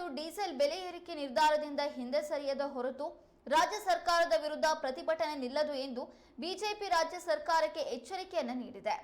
ಮತ್ತು ಡೀಸೆಲ್ ಬೆಲೆ ಏರಿಕೆ ನಿರ್ಧಾರದಿಂದ ಹಿಂದೆ ಸರಿಯದ ಹೊರತು ರಾಜ್ಯ ಸರ್ಕಾರದ ವಿರುದ್ಧ ಪ್ರತಿಭಟನೆ ನಿಲ್ಲದು ಎಂದು ಬಿಜೆಪಿ ರಾಜ್ಯ ಸರ್ಕಾರಕ್ಕೆ ಎಚ್ಚರಿಕೆಯನ್ನು ನೀಡಿದೆ.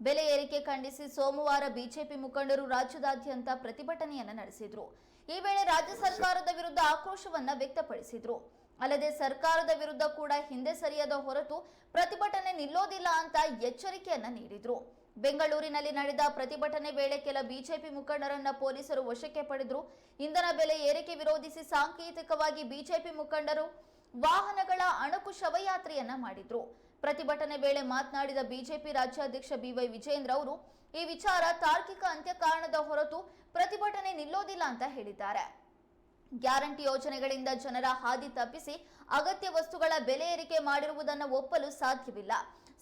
ಬೆಲೆ ಏರಿಕೆ ಖಂಡಿಸಿ ಸೋಮವಾರ ಬಿಜೆಪಿ ಮುಖಂಡರು ರಾಜ್ಯದಾದ್ಯಂತ ಪ್ರತಿಭಟನೆಯನ್ನು ನಡೆಸಿದ್ರು. ಈ ವೇಳೆ ರಾಜ್ಯ ಸರ್ಕಾರದ ವಿರುದ್ಧ ಆಕ್ರೋಶವನ್ನ ವ್ಯಕ್ತಪಡಿಸಿದ್ರು. ಅಲ್ಲದೆ ಸರ್ಕಾರದ ವಿರುದ್ಧ ಕೂಡ ಹಿಂದೆ ಸರಿಯದ ಹೊರತು ಪ್ರತಿಭಟನೆ ನಿಲ್ಲೋದಿಲ್ಲ ಅಂತ ಎಚ್ಚರಿಕೆಯನ್ನ ನೀಡಿದ್ರು. ಬೆಂಗಳೂರಿನಲ್ಲಿ ನಡೆದ ಪ್ರತಿಭಟನೆ ವೇಳೆ ಕೆಲ ಬಿಜೆಪಿ ಮುಖಂಡರನ್ನ ಪೊಲೀಸರು ವಶಕ್ಕೆ ಪಡೆದ್ರು. ಇಂಧನ ಬೆಲೆ ಏರಿಕೆ ವಿರೋಧಿಸಿ ಸಾಂಕೇತಿಕವಾಗಿ ಬಿಜೆಪಿ ಮುಖಂಡರು ವಾಹನಗಳ ಅಣಕು ಶವಯಾತ್ರೆಯನ್ನ ಮಾಡಿದ್ರು. ಪ್ರತಿಭಟನೆ ವೇಳೆ ಮಾತನಾಡಿದ ಬಿಜೆಪಿ ರಾಜ್ಯಾಧ್ಯಕ್ಷ ಬಿವೈ ವಿಜೇಂದ್ರ ಅವರು, ಈ ವಿಚಾರ ತಾರ್ಕಿಕ ಅಂತ್ಯ ಕಾರಣದ ಹೊರತು ಪ್ರತಿಭಟನೆ ನಿಲ್ಲೋದಿಲ್ಲ ಅಂತ ಹೇಳಿದ್ದಾರೆ. ಗ್ಯಾರಂಟಿ ಯೋಜನೆಗಳಿಂದ ಜನರ ಹಾದಿ ತಪ್ಪಿಸಿ ಅಗತ್ಯ ವಸ್ತುಗಳ ಬೆಲೆ ಏರಿಕೆ ಮಾಡಿರುವುದನ್ನು ಒಪ್ಪಲು ಸಾಧ್ಯವಿಲ್ಲ.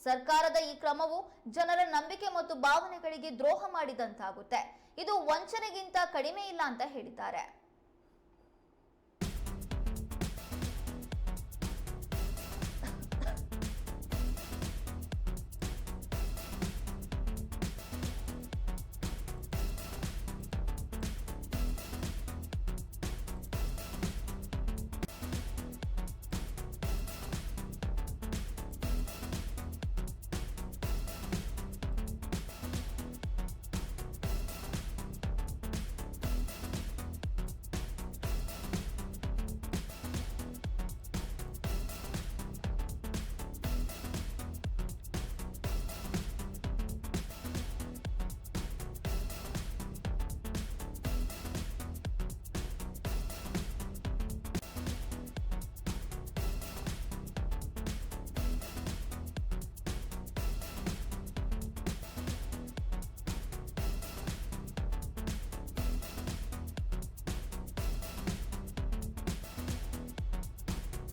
ಸರ್ಕಾರದ ಈ ಕ್ರಮವು ಜನರ ನಂಬಿಕೆ ಮತ್ತು ಭಾವನೆಗಳಿಗೆ ದ್ರೋಹ ಮಾಡಿದಂತಾಗುತ್ತೆ. ಇದು ವಂಚನೆಗಿಂತ ಕಡಿಮೆ ಇಲ್ಲ ಅಂತ ಹೇಳಿದ್ದಾರೆ.